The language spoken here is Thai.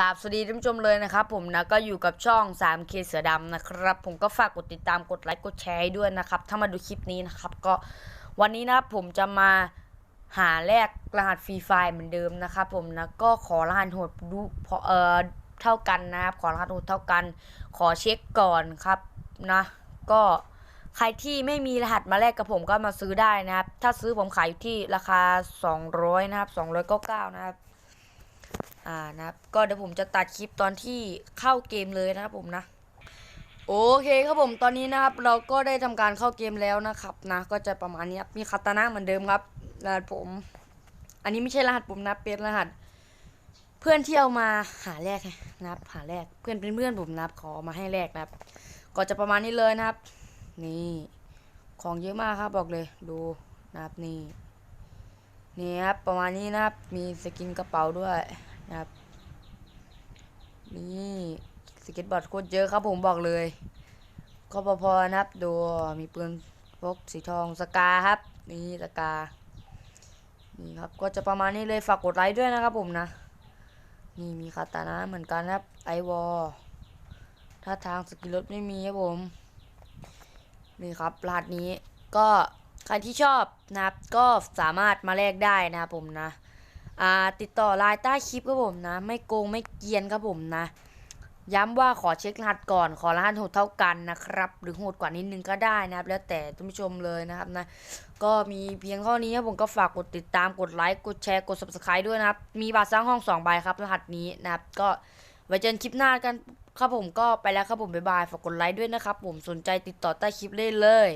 กราบสวัสดีท่านผู้ชมเลยนะครับผมนะก็อยู่กับช่อง 3K เสือดำนะครับ ผมก็ฝากกดติดตามกดไลค์กดแชร์ด้วยนะครับ ถ้ามาดูคลิปนี้นะครับ ก็วันนี้นะครับผมจะมาหาแลกรหัสฟรีไฟล์เหมือนเดิมนะครับผมนะก็ขอรหัสโหดดูพอเอ่อเท่ากันนะครับขอรหัสโหดเท่ากัน ขอเช็คก่อนครับนะ ก็ใครที่ไม่มีรหัสมาแลกกับผมก็มาซื้อได้นะครับ ถ้าซื้อผมขายอยู่ที่ราคา 200 นะครับ 299 นะครับ อ่านะครับ ก็เดี๋ยวผมจะตัดคลิปตอนที่เข้าเกมเลยนะครับผมนะ โอเคครับผมตอนนี้นะครับ เราก็ได้ทำการเข้าเกมแล้วนะครับนะ ก็จะประมาณนี้มีคาตานะเหมือนเดิมครับรหัสผม อันนี้ไม่ใช่รหัสผมนะเป็นรหัส เพื่อนที่เอามาหาแรกนะครับ หาแรกเพื่อนเป็นเพื่อนผมนะครับขอมาให้แรกนะครับ ก็จะประมาณนี้เลยนะครับ นี่ของเยอะมากครับบอกเลยดูนะครับนี่นี่ครับประมาณนี้นะครับ มีสกินกระเป๋าด้วย นะครับ นี่สเก็ตบอร์ดโคตรเยอะครับผมบอกเลยก็พอๆนะครับดูมีปืนพกสีทองสกาครับ นี่สกานี่ครับก็จะประมาณนี้เลยฝากกดไลค์ด้วยนะครับผมนะ นี่มีคาตานะเหมือนกันนะครับไอวอลถ้าทางสกิลรถไม่มีครับผม นี่ครับรหัสนี้ก็ใครที่ชอบนะครับก็สามารถมาแลกได้นะครับผมนะ ติดต่อไลน์ใต้คลิปครับผมนะ ไม่โกงไม่เกียนครับผมนะ ย้ำว่าขอเช็ครหัสก่อน ขอรหัสโหดเท่ากันนะครับ หรือโหดกว่านิดนึงก็ได้นะครับ แล้วแต่ท่านผู้ชมเลยนะครับนะ ก็มีเพียงเท่านี้ครับผมก็ฝากกดติดตามกดไลค์กดแชร์กด subscribe ด้วยนะครับ มีบัตรสร้างห้อง2ใบครับรหัสนี้นะครับ ก็ไว้เจอกันคลิปหน้ากันครับผมก็ไปแล้วครับผมบ๊ายบายฝากกดไลค์ด้วยนะครับผมสนใจติดต่อใต้คลิปได้เลย